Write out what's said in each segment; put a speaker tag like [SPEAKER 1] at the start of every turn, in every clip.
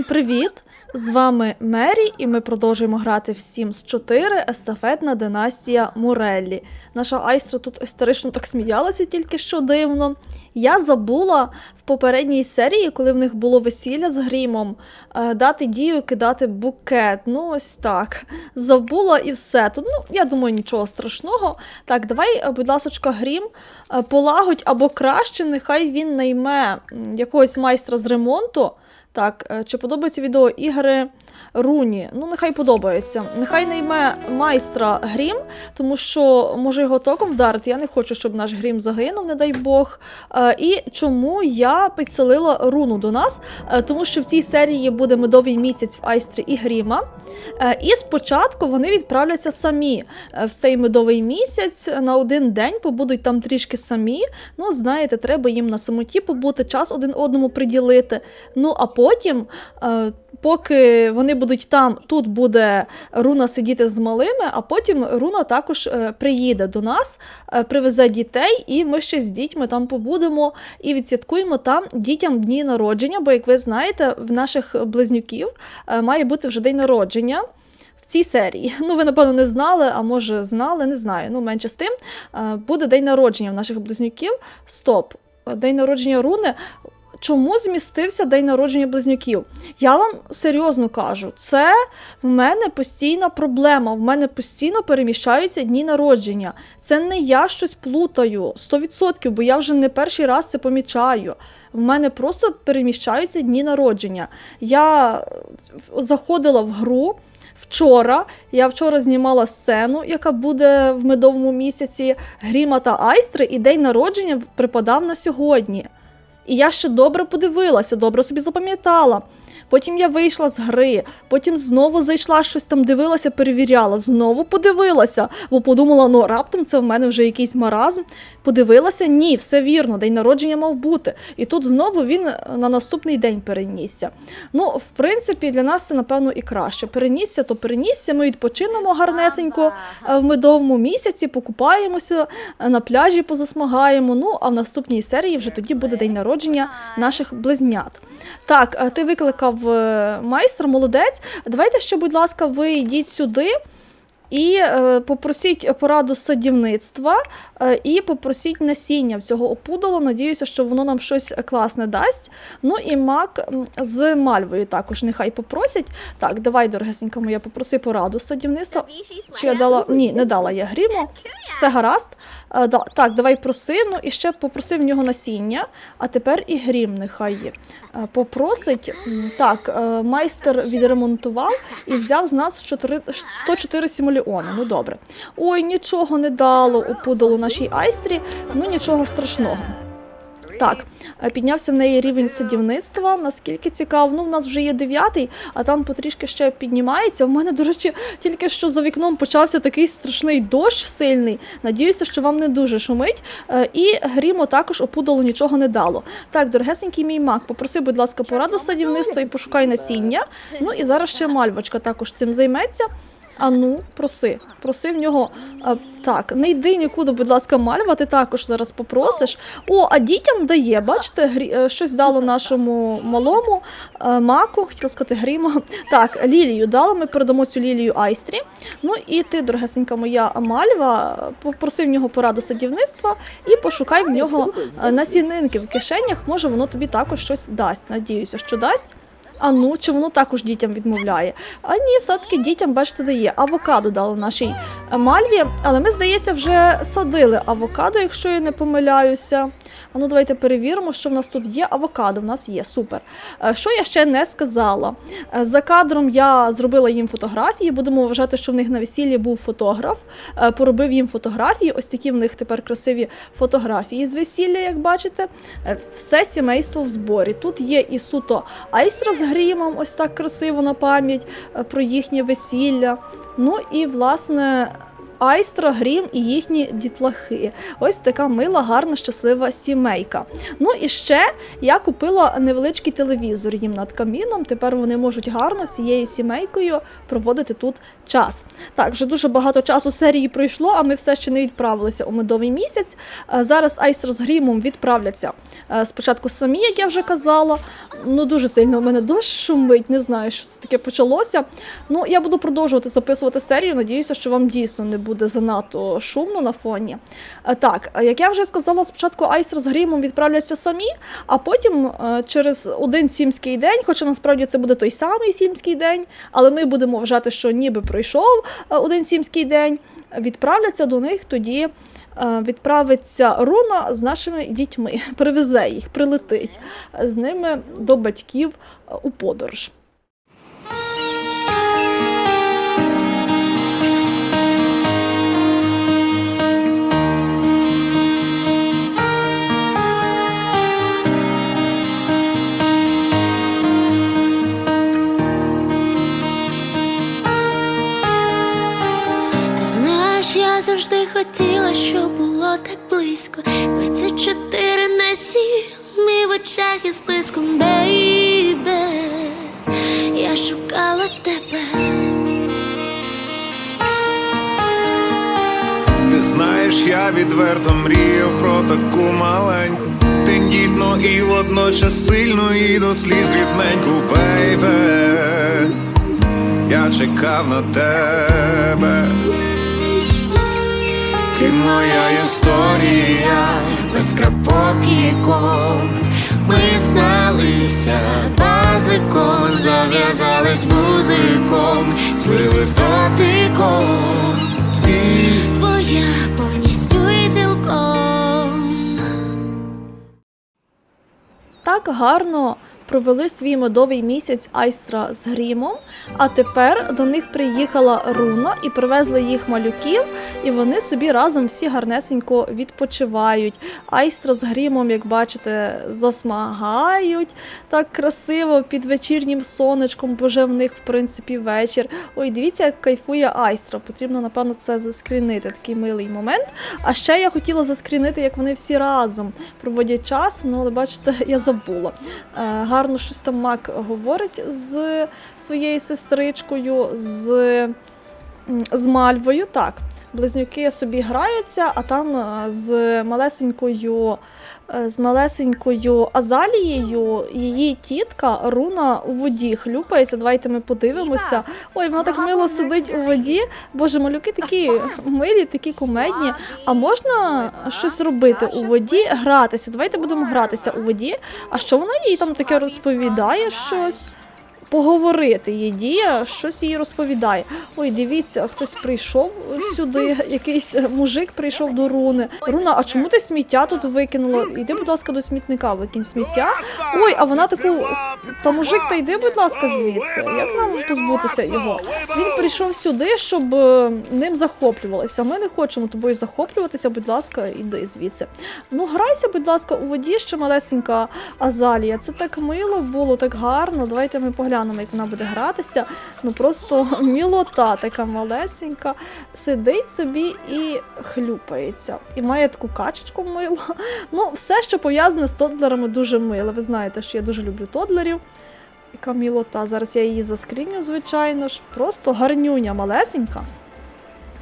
[SPEAKER 1] Всім привіт! З вами Мері, і ми продовжуємо грати в Sims 4 естафетна династія Муреллі. Наша Айстра тут історично так сміялася, тільки що дивно. Я забула в попередній серії, коли в них було весілля з грімом, е, дати дію кидати букет. Ну, ось так. Забула і все. Тут, ну, я думаю, нічого страшного. Так, давай, е, будь ласочка, грім е, полагодь або краще, нехай він найме якогось майстра з ремонту. Так, е, чи подобається відео ігри Руні? Ну, нехай подобається. Нехай найме майстра грім, тому що може його током вдарити. Я не хочу, щоб наш грім загинув, не дай Бог. Е, І чому я підселила руну до нас? Е, Тому що в цій серії буде медовий місяць в Айстрі і Гріма. І спочатку вони відправляться самі в цей медовий місяць на один день, побудуть там трішки самі. Ну, знаєте, треба їм на самоті побути, час один одному приділити. Ну, а потім, е, поки вони будуть там, тут буде руна сидіти з малими, а потім руна також е, приїде до нас, е, привезе дітей, і ми ще з дітьми там побудемо і відсвяткуємо там дітям дні народження. Бо, як ви знаєте, в наших близнюків має бути вже день народження. Цій серії. Ну, ви, напевно, не знали, а може знали, не знаю. Ну, менше з тим. Буде день народження в наших близнюків. Стоп. День народження руни. Чому змістився день народження близнюків? Я вам серйозно кажу, це в мене постійна проблема. В мене постійно переміщаються дні народження. Це не я щось плутаю 100%, бо я вже не перший раз це помічаю. В мене просто переміщаються дні народження. Я е, заходила в гру. Вчора я вчора знімала сцену, яка буде в медовому місяці Гріма та Айстри, і день народження припадав на сьогодні. І я ще добре подивилася, добре собі запам'ятала. Потім я вийшла з гри, потім знову зайшла, щось там дивилася, перевіряла, знову подивилася, бо подумала, ну раптом це в мене вже якийсь маразм. Подивилася, ні, все вірно, день народження мав бути. І тут знову він на наступний день перенісся. Ну, в принципі, для нас це напевно і краще. Перенісся, то перенісся. Ми відпочинемо гарнесенько е, в медовому місяці, покупаємося е, на пляжі, позасмагаємо. Ну а в наступній серії вже тоді буде день народження наших близнят. Так, е, ти викликав майстра, молодець. Давайте ще, будь ласка, ви йдіть сюди. І е, попросіть пораду садівництва е, і попросіть насіння в цього опудала. Надіюся, що воно нам щось класне дасть. Ну і мак з мальвою також нехай попросять. Так, давай, дорогесенька моя, попроси пораду садівництва. Чи я дала? Ні, не дала я гріму. Все гаразд. Е, так, давай проси. Ну і ще попроси в нього насіння, а тепер і грім нехай є. Попросить. Так, майстер відремонтував і взяв з нас 4 104 симуліони. Ну добре. Ой, нічого не дало подолу нашій айстрі, ну нічого страшного. Так, е, піднявся в неї рівень садівництва. Наскільки цікаво, ну в нас вже є дев'ятий, а там потрішки ще піднімається. У мене, до речі, тільки що за вікном почався такий страшний дощ сильний. Надіюся, що вам не дуже шумить. Е, І грімо також опудало нічого не дало. Так, дорогесенький мій мак, попроси, будь ласка, пораду садівництва і пошукай насіння. Ну і зараз ще мальвочка також цим займеться. А ну, проси, проси в нього. А, так, не йди нікуди, будь ласка, мальва, ти також зараз попросиш. О, а дітям дає, бачите, грі... е, щось дало нашому малому е, маку, хотіла сказати гріму. Так, лілію дала, ми передамо цю лілію айстрі. Ну і ти, дорогесенька моя мальва, попроси в нього пораду садівництва і пошукай в нього е, насінинки в кишенях. Може, воно тобі також щось дасть. Надіюся, що дасть. А ну, чи воно також дітям відмовляє? А ні, все-таки дітям, бачите, дає. Авокадо дали нашій мальві, але ми, здається, вже садили авокадо, якщо я не помиляюся. А ну, давайте перевіримо, що в нас тут є. Авокадо в нас є, супер. Е, Що я ще не сказала? Е, За кадром я зробила їм фотографії. Будемо вважати, що в них на весіллі був фотограф, е, поробив їм фотографії. Ось такі в них тепер красиві фотографії з весілля, як бачите. Все сімейство в зборі. Тут є і суто айстра з грімом, ось так красиво на пам'ять про їхнє весілля. Ну і власне. Айстра, Грім і їхні дітлахи. Ось така мила, гарна, щаслива сімейка. Ну і ще я купила невеличкий телевізор їм над каміном. Тепер вони можуть гарно всією сімейкою проводити тут час. Так, вже дуже багато часу серії пройшло, а ми все ще не відправилися у медовий місяць. Е, Зараз Айстра з Грімом відправляться е, спочатку самі, як я вже казала. Ну дуже сильно у мене дощ шумить, не знаю, що це таке почалося. Ну, я буду продовжувати записувати серію. Надіюся, що вам дійсно не буде занадто шумно на фоні. Е, Так, е, як я вже сказала, спочатку Айстра з Грімом відправляться самі, а потім е, через один сімський день, хоча насправді це буде той самий сімський день, але ми будемо вважати, що ніби пройшов один сімський день, відправляться до них тоді. Відправиться Руна з нашими дітьми, привезе їх, прилетить з ними до батьків у подорож.
[SPEAKER 2] Хотіла, щоб було так близько. 24 на 7 і в очах із блиском, бейбе. Я шукала тебе.
[SPEAKER 3] Ти знаєш, я відверто мріяв про таку маленьку, тендітну і водночас сильну і до сліз рідненьку, бейбе. Я чекав на тебе.
[SPEAKER 2] Ти моя історія, без крапок і ком. Ми склалися пазликом, зав'язались вузликом, злились дотиком.
[SPEAKER 3] Твій
[SPEAKER 2] Твоя повністю і цілком.
[SPEAKER 1] Так гарно провели свій медовий місяць Айстра з Грімом, а тепер до них приїхала Руна і привезли їх малюків, і вони собі разом всі гарнесенько відпочивають. Айстра з Грімом, як бачите, засмагають так красиво під вечірнім сонечком, бо вже в них, в принципі, вечір. Ой, дивіться, як кайфує Айстра. Потрібно, напевно, це заскрінити, такий милий момент. А ще я хотіла заскрінити, як вони всі разом проводять час, ну але бачите, я забула. Е, гарно щось там Мак говорить з своєю сестричкою, з, з Мальвою. Так, близнюки собі граються, а там е, з малесенькою. е, З малесенькою Азалією її тітка Руна у воді хлюпається. Давайте ми подивимося. Ой, вона так мило сидить у воді. Боже, малюки такі милі, такі кумедні. А можна щось робити у воді, гратися? Давайте будемо гратися у воді. А що вона їй там таке розповідає щось? Поговорити її дія, щось їй розповідає. Ой, дивіться, хтось прийшов сюди, якийсь мужик прийшов до руни. Руна, а чому ти сміття тут викинула? Іди, будь ласка, до смітника, викинь сміття. Ой, а вона таку. Та мужик, та йди, будь ласка, звідси. Як нам позбутися його? Він прийшов сюди, щоб е, ним захоплювалися. Ми не хочемо тобою захоплюватися, будь ласка, іди звідси. Ну, грайся, будь ласка, у воді ще малесенька Азалія. Це так мило було, так гарно. Давайте ми поглянемо, як вона буде гратися. Ну просто мілота така малесенька. Сидить собі і хлюпається. І має таку качечку милу. Ну, все, що пов'язане з тодлерами, дуже миле. Ви знаєте, що я дуже люблю тодлерів. Яка мілота. Зараз я її заскріню, звичайно ж. Просто гарнюня малесенька.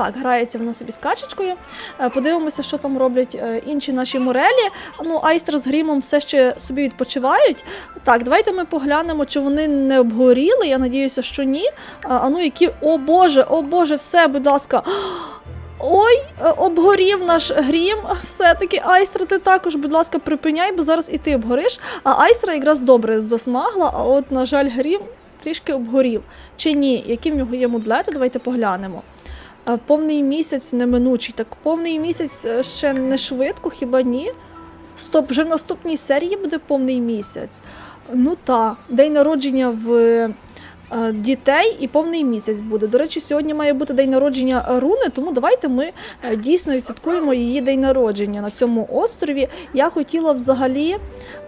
[SPEAKER 1] Так, грається вона собі з качечкою. Е, Подивимося, що там роблять е, інші наші морелі. Ну, Айстер з грімом все ще собі відпочивають. Так, давайте ми поглянемо, чи вони не обгоріли. Я надіюся, що ні. А, а ну, які. О Боже, о Боже, все, будь ласка. Ой, е, обгорів наш грім. Все-таки Айстра, ти також, будь ласка, припиняй, бо зараз і ти обгориш. А Айстра якраз добре засмагла, а от, на жаль, грім трішки обгорів. Чи ні? Які в нього є мудлети? Давайте поглянемо. Е, Повний місяць неминучий. Так повний місяць е, ще не швидко, хіба ні? Стоп, вже в наступній серії буде повний місяць. Ну та, день народження в дітей і повний місяць буде. До речі, сьогодні має бути день народження Руни, тому давайте ми е, дійсно відсвяткуємо її день народження на цьому острові. Я хотіла взагалі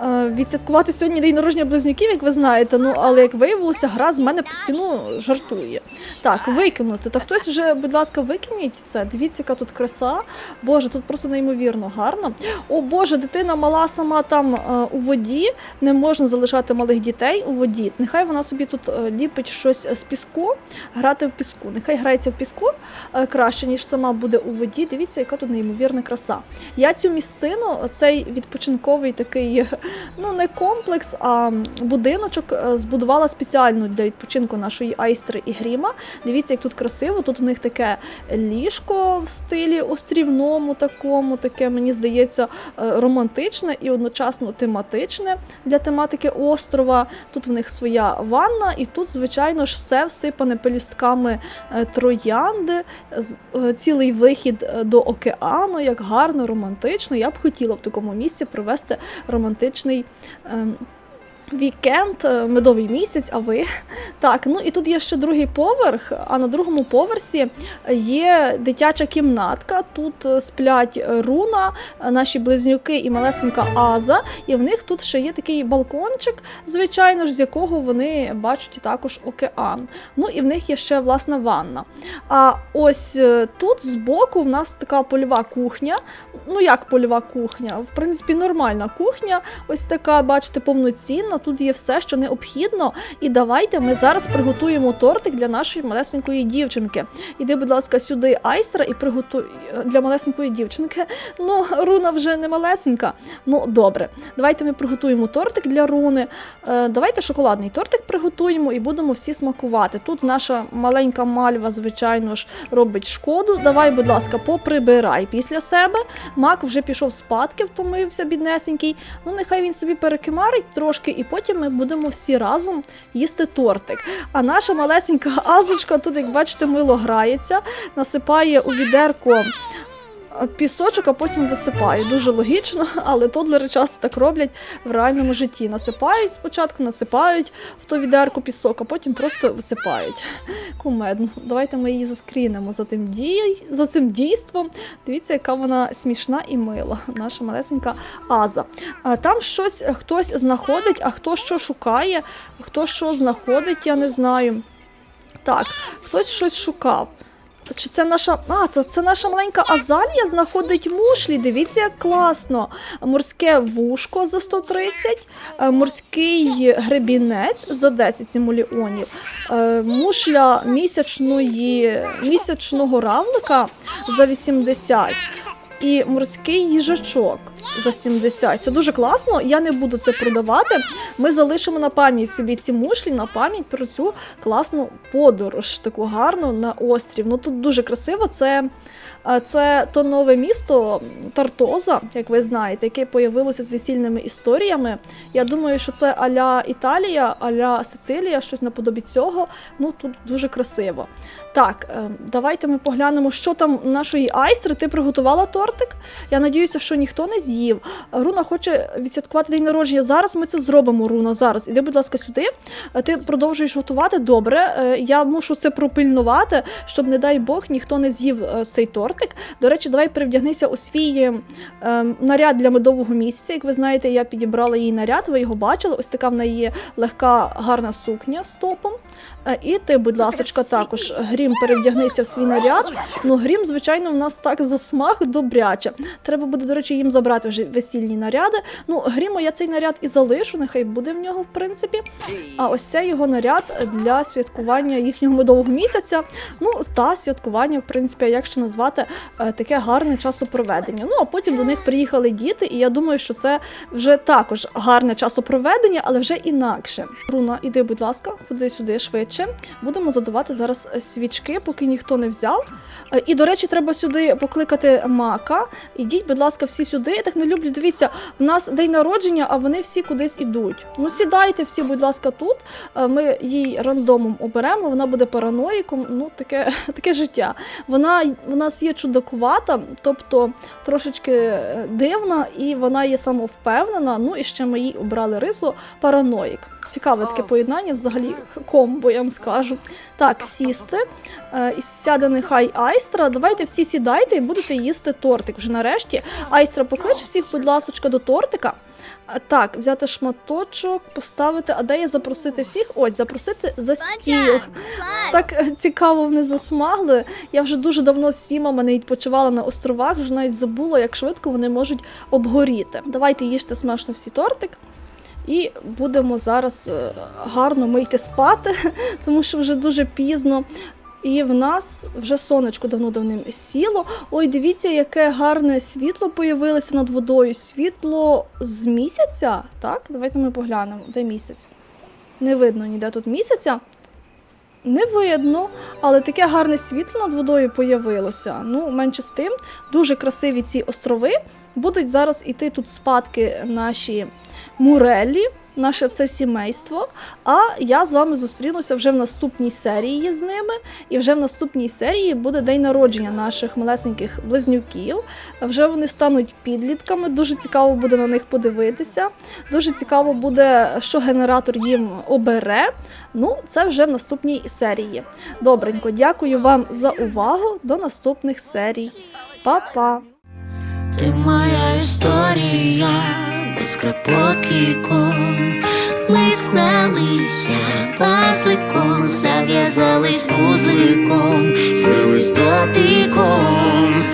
[SPEAKER 1] е, відсвяткувати сьогодні день народження близнюків, як ви знаєте. Ну, але як виявилося, гра з мене постійно жартує. Так, викинути. Та хтось вже, будь ласка, викиніть це. Дивіться, яка тут краса. Боже, тут просто неймовірно гарно. О Боже, дитина мала сама там е, у воді. Не можна залишати малих дітей у воді. Нехай вона собі тут е, ліпить щось з піску, грати в піску. Нехай грається в піску е, краще, ніж сама буде у воді. Дивіться, яка тут неймовірна краса. Я цю місцину, цей відпочинковий такий, ну не комплекс, а будиночок е, збудувала спеціально для відпочинку нашої айстри і гріма. Дивіться, як тут красиво. Тут у них таке ліжко в стилі острівному, такому, таке, мені здається, е, романтичне і одночасно тематичне для тематики острова. Тут в них своя ванна, і тут, звичайно ж, все всипане пелюстками е, троянди, е, цілий вихід е, до океану, як гарно, романтично. Я б хотіла в такому місці провести романтичний. Вікенд, е, медовий місяць, а ви так. Ну і тут є ще другий поверх. А на другому поверсі є дитяча кімнатка. Тут е, сплять руна, наші близнюки і малесенька Аза. І в них тут ще є такий балкончик, звичайно ж, з якого вони бачать також океан. Ну і в них є ще власна ванна. А ось е, тут збоку в нас така польова кухня. Ну як польова кухня? В принципі, нормальна кухня. Ось така, бачите, повноцінна. Тут є все, що необхідно. І давайте ми зараз приготуємо тортик для нашої малесенької дівчинки. Іди, будь ласка, сюди айстра і приготуй для малесенької дівчинки. Ну, руна вже не малесенька. Ну, добре. Давайте ми приготуємо тортик для руни. Е, давайте шоколадний тортик приготуємо і будемо всі смакувати. Тут наша маленька мальва, звичайно ж, робить шкоду. Давай, будь ласка, поприбирай після себе. Мак вже пішов спадки, втомився, біднесенький. Ну, нехай він собі перекимарить трошки, і потім ми будемо всі разом їсти тортик. А наша малесенька азочка тут, як бачите, мило грається, насипає у відерко. Е, Пісочок, а потім висипає. Дуже логічно, але тодлери часто так роблять в реальному житті. Насипають спочатку, насипають в то відерко пісок, а потім просто висипають. Кумедно. Давайте ми її заскрінемо за тим дій... за цим дійством. Дивіться, яка вона смішна і мила, наша малесенька Аза. Там щось хтось знаходить, а хто що шукає, хто що знаходить, я не знаю. Так, хтось щось шукав. Чи це наша. А, це, це наша маленька Азалія знаходить мушлі. Дивіться, як класно. Морське вушко за 130, е, морський гребінець за 10 симуліонів, е, мушля місячної, місячного равлика за 80 і морський їжачок за 70. Це дуже класно. Я не буду це продавати. Ми залишимо на пам'ять собі ці мушлі, на пам'ять про цю класну подорож, таку гарну на острів. Ну тут дуже красиво. Це, е, це то нове місто Тартоза, як ви знаєте, яке появилося з весільними історіями. Я думаю, що це аля Італія, аля Сицилія, щось наподобі цього. Ну тут дуже красиво. Так, е, давайте ми поглянемо, що там нашої айстри. Ти приготувала тортик? Я надіюся, що ніхто не з'їв. Руна хоче відсвяткувати день народження. Зараз ми це зробимо, Руна. Зараз. Іди, будь ласка, сюди. Е, Ти продовжуєш готувати. Добре. Е, Я мушу це пропильнувати, щоб, не дай Бог, ніхто не з'їв цей тортик. До речі, давай перевдягнися у свій е, наряд для медового місяця. Як ви знаєте, я підібрала їй наряд, ви його бачили. Ось така в неї легка гарна сукня з топом. Е, І ти, будь ласочка, також грім перевдягнися в свій наряд. Ну, грім, звичайно, в нас так засмаг добряче. Треба буде, до речі, їм забрати вже весільні наряди. Ну, гріму я цей наряд і залишу, нехай буде в нього, в принципі. А ось це його наряд для святкування їхнього медового місяця. Ну, та святкування, в принципі, як ще назвати е, таке гарне часопроведення. Ну, а потім до них приїхали діти, і я думаю, що це вже також гарне часопроведення, але вже інакше. Руна, іди, будь ласка, ходи сюди швидше. Будемо задавати зараз е, свічки, поки ніхто не взяв. Е, І, до речі, треба сюди покликати мака. Ідіть, будь ласка, всі сюди. Я так не люблю. Дивіться, в нас день народження, а вони всі кудись ідуть. Ну, сідайте всі, будь ласка, тут. Е, Ми їй рандомом оберемо, вона буде параноїком. Ну, таке, таке життя. Вона в нас є чудакувата, тобто трошечки дивна, і вона є самовпевнена. Ну і ще ми їй обрали рису параноїк. Цікаве таке поєднання, взагалі комбо, я вам скажу. Так, сісти. Е, і сяде нехай Айстра. Давайте всі сідайте і будете їсти тортик. Вже нарешті Айстра покличе Клич всіх, будь ласочка, до тортика. Так, взяти шматочок, поставити. А де я запросити всіх? Ось, запросити за стіл. Так е, цікаво вони засмагли. Я вже дуже давно з сімами не відпочивала на островах, вже навіть забула, як швидко вони можуть обгоріти. Давайте їжте смачно всі тортик. І будемо зараз е, гарно ми йти спати, тому що вже дуже пізно. І в нас вже сонечко давно давним сіло. Ой, дивіться, яке гарне світло появилося над водою. Світло з місяця. Так, давайте ми поглянемо, де місяць. Не видно ніде тут місяця. Не видно, але таке гарне світло над водою появилося. Ну, менше з тим, дуже красиві ці острови. Будуть зараз іти тут спадки наші мурелі, наше все сімейство. А я з вами зустрінуся вже в наступній серії з ними. І вже в наступній серії буде день народження наших малесеньких близнюків. Вже вони стануть підлітками. Дуже цікаво буде на них подивитися. Дуже цікаво буде, що генератор їм обере. Ну, це вже в наступній серії. Добренько, дякую вам за увагу. До наступних серій. Па-па!
[SPEAKER 2] Ти моя історія без і ком. Ми склалися пасликом, зав'язались вузликом, слились дотиком.